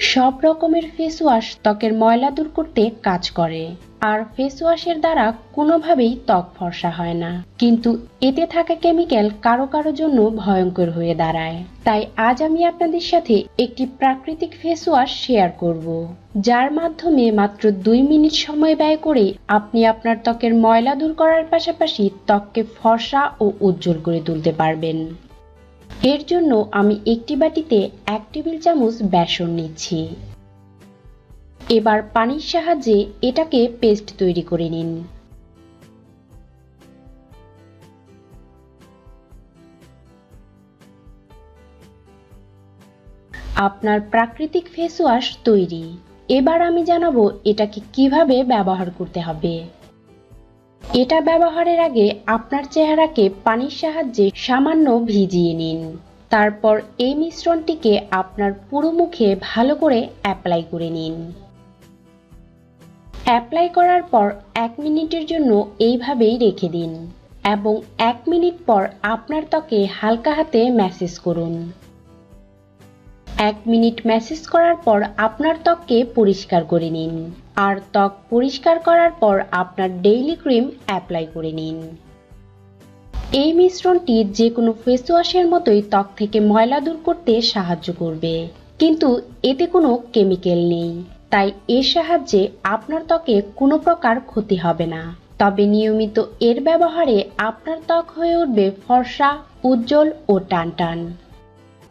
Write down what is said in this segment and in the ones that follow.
সব রকমের face wash ত্বকের ময়লা দূর করতে কাজ করে। আর ফেস ওয়াশের দ্বারা কোনোভাবেই ত্বক ফর্সা হয় না। কিন্তু এতে থাকা কেমিক্যাল কারও কারও জন্য ভয়ঙ্কর হয়ে দাঁড়ায়। তাই আজ আমি আপনাদের সাথে একটি প্রাকৃতিক ফেস ওয়াশ শেয়ার করব, যার মাধ্যমে মাত্র দুই মিনিট সময় ব্যয় করে আপনি আপনার ত্বকের ময়লা দূর করার পাশাপাশি ত্বককে ফর্সা ও উজ্জ্বল করে তুলতে পারবেন। এর জন্য আমি একটি বাটিতে এক টেবিল চামচ বেসন নিচ্ছি। এবার পানির সাহায্যে এটাকে পেস্ট তৈরি করে নিন। আপনার প্রাকৃতিক ফেস ওয়াশ তৈরি। এবার আমি জানাব এটাকে কীভাবে ব্যবহার করতে হবে। এটা ব্যবহারের আগে আপনার চেহারাকে পানির সাহায্যে সামান্য ভিজিয়ে নিন। তারপর এই মিশ্রণটিকে আপনার পুরো মুখে ভালো করে অ্যাপ্লাই করে নিন। অ্যাপ্লাই করার পর এক মিনিটের জন্য এইভাবেই রেখে দিন এবং এক মিনিট পর আপনার ত্বকে হালকা হাতে ম্যাসেজ করুন। এক মিনিট ম্যাসেজ করার পর আপনার ত্বককে পরিষ্কার করে নিন। আর ত্বক পরিষ্কার করার পর আপনার ডেইলি ক্রিম অ্যাপ্লাই করে নিন। এই মিশ্রণটি যে কোনো ফেস ওয়াশের মতোই ত্বক থেকে ময়লা দূর করতে সাহায্য করবে। কিন্তু এতে কোনো কেমিক্যাল নেই। তাই এর সাহায্যে আপনার ত্বকে কোনো প্রকার ক্ষতি হবে না। তবে নিয়মিত এর ব্যবহারে আপনার ত্বক হয়ে উঠবে ফর্সা, উজ্জ্বল ও টানটান।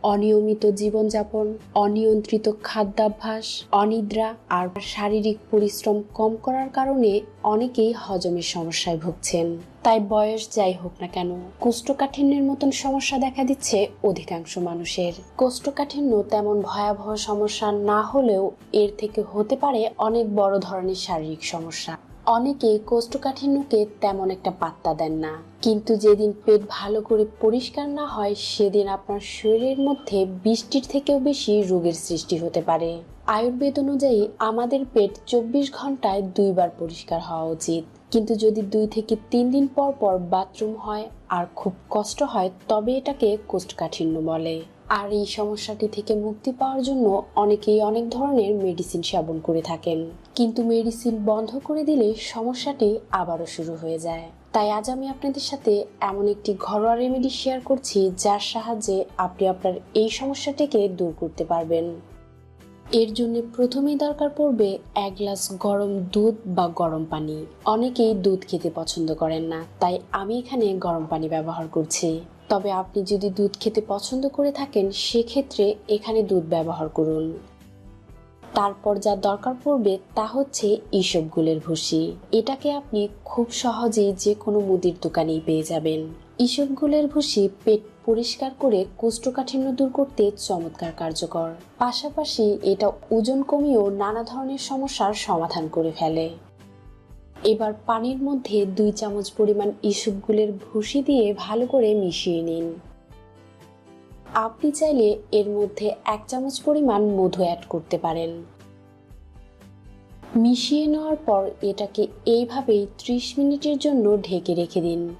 অনিয়মিত জীবনযাপন, অনিয়ন্ত্রিত খাদ্যাভ্যাস, অনিদ্রা আর শারীরিক পরিশ্রম কম করার কারণে অনেকেই হজমের সমস্যায় ভুগছেন। তাই বয়স যাই হোক না কেন, কোষ্ঠকাঠিন্যের মতন সমস্যা দেখা দিচ্ছে অধিকাংশ মানুষের। কোষ্ঠকাঠিন্য তেমন ভয়াবহ সমস্যা না হলেও এর থেকে হতে পারে অনেক বড় ধরনের শারীরিক সমস্যা। অনেকে কোষ্ঠকাঠিন্যকে তেমন একটা পাত্তা দেন না। কিন্তু যেদিন পেট ভালো করে পরিষ্কার না হয়, সেদিন আপনার শরীরের মধ্যে বৃষ্টির থেকেও বেশি রোগের সৃষ্টি হতে পারে। আয়ুর্বেদ অনুযায়ী আমাদের পেট চব্বিশ ঘন্টায় দুইবার পরিষ্কার হওয়া উচিত। কিন্তু যদি দুই থেকে তিন দিন পর পর বাথরুম হয় আর খুব কষ্ট হয়, তবে এটাকে কোষ্ঠকাঠিন্য বলে। আর এই সমস্যাটি থেকে মুক্তি পাওয়ার জন্য অনেকেই অনেক ধরনের মেডিসিন সেবন করে থাকেন। কিন্তু মেডিসিন বন্ধ করে দিলে সমস্যাটি আবারও শুরু হয়ে যায়। তাই আজ আমি আপনাদের সাথে এমন একটি ঘরোয়া রেমেডি শেয়ার করছি, যার সাহায্যে আপনি আপনার এই সমস্যাটিকে দূর করতে পারবেন। এর জন্য প্রথমেই দরকার পড়বে এক গ্লাস গরম দুধ বা গরম পানি। অনেকেই দুধ খেতে পছন্দ করেন না, তাই আমি এখানে গরম পানি ব্যবহার করছি। তবে আপনি যদি দুধ খেতে পছন্দ করে থাকেন, সেক্ষেত্রে এখানে দুধ ব্যবহার করুন। তারপর যা দরকার পড়বে তা হচ্ছে ইসবগুলের ভুসি। এটাকে আপনি খুব সহজেই যে কোনো মুদির দোকানেই পেয়ে যাবেন। ইসবগুলের ভুসি পেট পরিষ্কার করে কোষ্ঠকাঠিন্য দূর করতে চমৎকার কার্যকর। পাশাপাশি এটা ওজন কমিয়েও নানা ধরনের সমস্যার সমাধান করে ফেলে। এবার পানির মধ্যে দুই চামচ পরিমাণ ইসবগুলের ভুসি দিয়ে ভালো করে মিশিয়ে নিন। আপনি চাইলে এর মধ্যে এক চামচ পরিমাণ মধু অ্যাড করতে পারেন। মিশিয়ে নেওয়ার পর এটাকে এইভাবেই ত্রিশ মিনিটের জন্য ঢেকে রেখে দিন।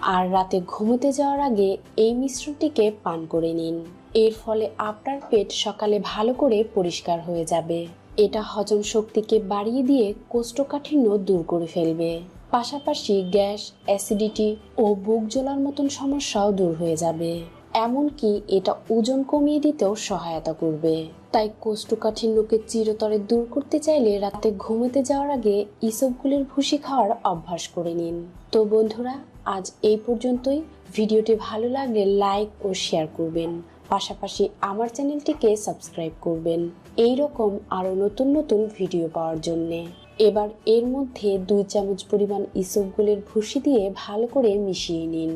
আর রাতে ঘুমোতে যাওয়ার আগে এই মিশ্রণটিকে পান করে নিন। এর ফলে আপনার পেট সকালে ভালো করে পরিষ্কার হয়ে যাবে। এটা হজম শক্তিকে বাড়িয়ে দিয়ে কোষ্ঠকাঠিন্য দূর করে ফেলবে। পাশাপাশি গ্যাস, অ্যাসিডিটি ও বুক জ্বলার মতন সমস্যাও দূর হয়ে যাবে। এমনকি এটা ওজন কমিয়ে দিতেও সহায়তা করবে। তাই কোষ্ঠকাঠিন্যকে চিরতরে দূর করতে চাইলে রাতে ঘুমোতে যাওয়ার আগে ইসবগুলির ভুসি খাওয়ার অভ্যাস করে নিন। তো বন্ধুরা, আজ এই পর্যন্তই। ভিডিওটি ভালো লাগলে লাইক ও শেয়ার করবেন। পাশাপাশি আমার চ্যানেলটিকে সাবস্ক্রাইব করবেন। এই রকম আরও নতুন নতুন ভিডিও পাওয়ার জন্যে। এবার এর মধ্যে দুই চামচ পরিমাণ ইসবগুলের ভুসি দিয়ে ভালো করে মিশিয়ে নিন।